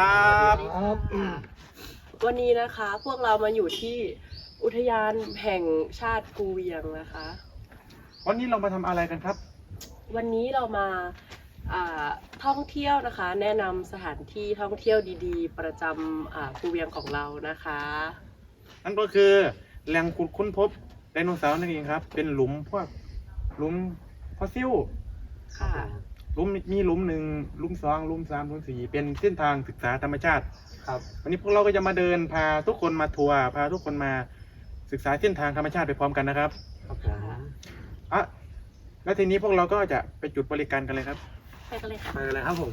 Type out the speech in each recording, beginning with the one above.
ครับครับวันนี้นะคะพวกเรามาอยู่ที่อุทยานแห่งชาติกูเวียงนะคะ วันนี้เรามาทำอะไรกันครับ วันนี้เรามาอ่าท่องเที่ยวนะคะ แนะนำสถานที่ท่องเที่ยวดีๆ ประจำอ่ากูเวียงของเรานะคะ นั่นก็คือแหล่งขุดค้นพบไดโนเสาร์นั่นเองครับ เป็นหลุมพวกหลุมฟอสซิลค่ะห ลุมมีหลุมหนึ่งหลุมสองหลุมสามหลุมสี่เป็นเส้นทางศึกษาธรรมชาติ ครับ วันนี้พวกเราก็จะมาเดินพาทุกคนมาทัวร์พาทุกคนมาศึกษาเส้นทางธรรมชาติไปพร้อมกันนะครับครับผมอะแล้วทีนี้พวกเราก็จะไปจุดบริการกันเลยครับ ไปกันเลยค่ะ ไปเลยครับผม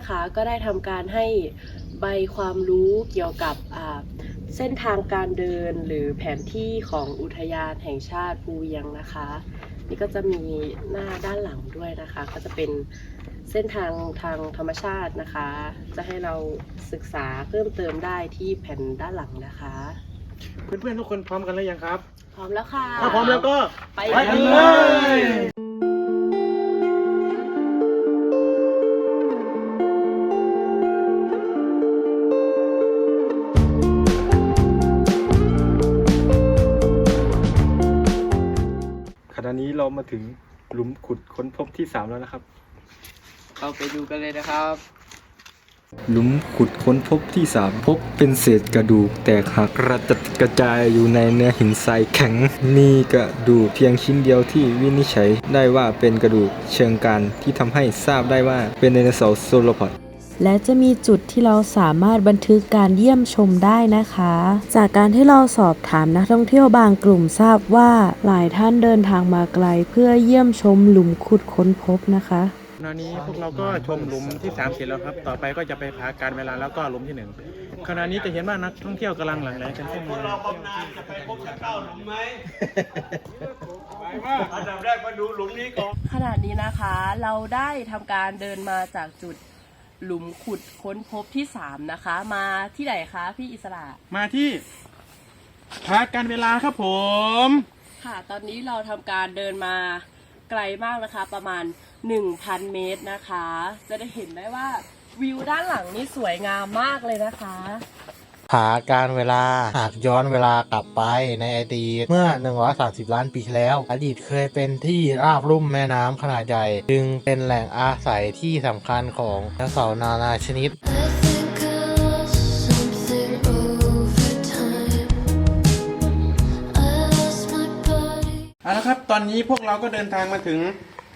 น้าที่นะคะ ก็ได้ทำการให้ใบความรู้เกี่ยวกับอ่าเส้นทางการเดินหรือแผนที่ของอุทยานแห่งชาติภูเวียงนะคะ นี่ก็จะมีหน้าด้านหลังด้วยนะคะ ก็จะเป็นเส้นทางทางธรรมชาตินะคะ จะให้เราศึกษาเพิ่มเติมได้ที่แผ่นด้านหลังนะคะ เพื่อนๆทุกคนพร้อมกันหรือยังครับ พร้อมแล้วค่ะ ถ้าพร้อมแล้วก็ไปไปกันเลย เรามาถึงหลุมขุดค้นพบที่สามแล้วนะครับเราไปดูกันเลยนะครับ หลุมขุดค้นพบที่สามพบเป็นเศษกระดูกแตกหักกระจัดกระจายอยู่ในเนื้อหินทรายแข็ง มีกระดูกเพียงชิ้นเดียวที่วินิจฉัยได้ว่าเป็นกระดูกเชิงกรานที่ทำให้ทราบได้ว่าเป็นไดโนเสาร์โซโลพอด และจะมีจุดที่เราสามารถบันทึกการเยี่ยมชมได้นะคะ จากการที่เราสอบถามนักท่องเที่ยวบางกลุ่มทราบว่าหลายท่านเดินทางมาไกล เพื่อเยี่ยมชมหลุมขุดค้นพบนะคะตอนนี้พวกเราก็ชมหลุมที่3เสร็จแล้วครับ ต่อไปก็จะไปพาการเวลาแล้วก็หลุมที่หนึ่งขณะนี้จะเห็นว่านักท่องเที่ยวกำลังหลั่งไหลกันเข้ามาขณะนี้นะคะ เราได้ทำการเดินมาจากจุด หลุมขุดค้นพบที่3นะคะ มาที่ไหนคะพี่อิสระ มาที่พาการเวลาครับผม ค่ะ ตอนนี้เราทำการเดินมาไกลมากนะคะ ประมาณ 1,000 เมตรนะคะ จะได้เห็นได้ว่าวิวด้านหลังนี่สวยงามมากเลยนะคะ หาการเวลาหากย้อนเวลากลับไปในอดีตเมื่อ 130 ล้านปีแล้ว อดีตเคยเป็นที่ราบลุ่มแม่น้ำขนาดใหญ่ จึงเป็นแหล่งอาศัยที่สำคัญของไดโนเสาร์นานาชนิดเอาละครับ ตอนนี้พวกเราก็เดินทางมาถึง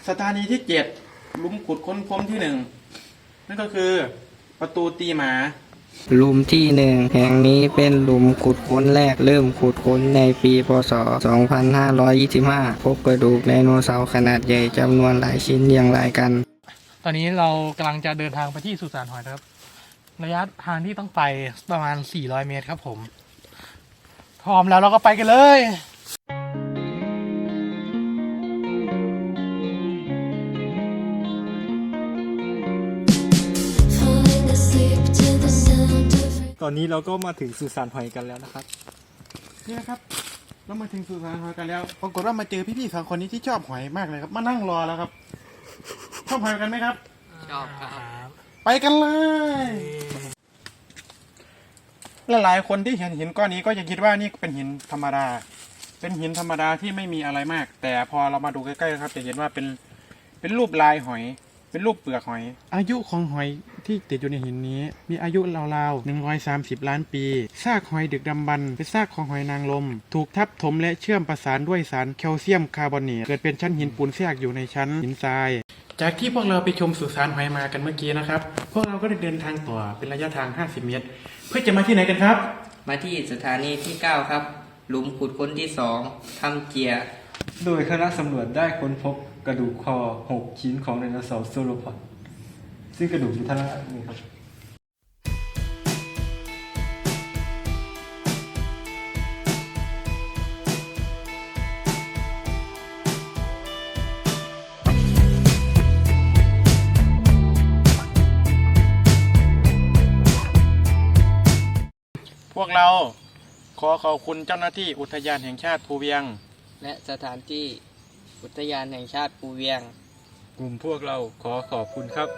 สถานีที่เจ็ดลุมขุดค้นพบที่หนึ่งนั่นก็คือประตูตีหมา หลุมที่หนึ่งแห่งนี้เป็นหลุมขุดค้นแรกเริ่มขุดค้นในปีพศ 2525 พบกระดูกไดโนเสาร์ขนาดใหญ่จำนวนหลายชิ้นเรียงรายกัน ตอนนี้เรากำลังจะเดินทางไปที่สุสานหอยนะครับ ระยะทางที่ต้องไปประมาณ 400 เมตรครับผม พร้อมแล้วเราก็ไปกันเลย ตอนนี้เราก็มาถึงสุสานหอยกันแล้วนะครับ นี่นะครับ เรามาถึงสุสานหอยกันแล้ว ปรากฏว่ามาเจอพี่ๆสองคนนี้ที่ชอบหอยมากเลยครับ มานั่งรอแล้วครับ ชอบหอยกันไหมครับ ชอบครับ ไปกันเลยหลายๆคนที่เห็นหินก้อนนี้ก็จะคิดว่านี่เป็นหินธรรมดา เป็นหินธรรมดาที่ไม่มีอะไรมาก แต่พอเรามาดูใกล้ๆครับจะเห็นว่าเป็น เป็นรูปลายหอย เป็นรูปเปลือกหอย อายุของหอยที่ติดอยู่ในหินนี้ มีอายุราวๆ130 ล้านปี ซากหอยดึกดำบรรพ์เป็นซากของหอยนางรมถูกทับถมและเชื่อมประสานด้วยสารแคลเซียมคาร์บอเนตเกิดเป็นชั้นหินปูนแทรกอยู่ในชั้นหินทราย จากที่พวกเราไปชมสุสานหอยมากันเมื่อกี้นะครับ พวกเราก็ได้เดินทางต่อเป็นระยะทาง 50 เมตร เพื่อจะมาที่ไหนกันครับ มาที่สถานีที่ 9 ครับ หลุมขุดค้นที่ 2ทำเจีย โดยคณะสำรวจได้ค้นพบ กระดูกคอ 6 ชิ้นของไดโนเสาร์โซโลพอดซึ่งกระดูกอยู่ท่าล่นี่ครับพวกเราขอขอบคุณเจ้าหน้าที่อุทยานแห่งชาติภูเวียง และสถานที่ อุทยานแห่งชาติภูเวียง กลุ่มพวกเราขอขอบคุณครับ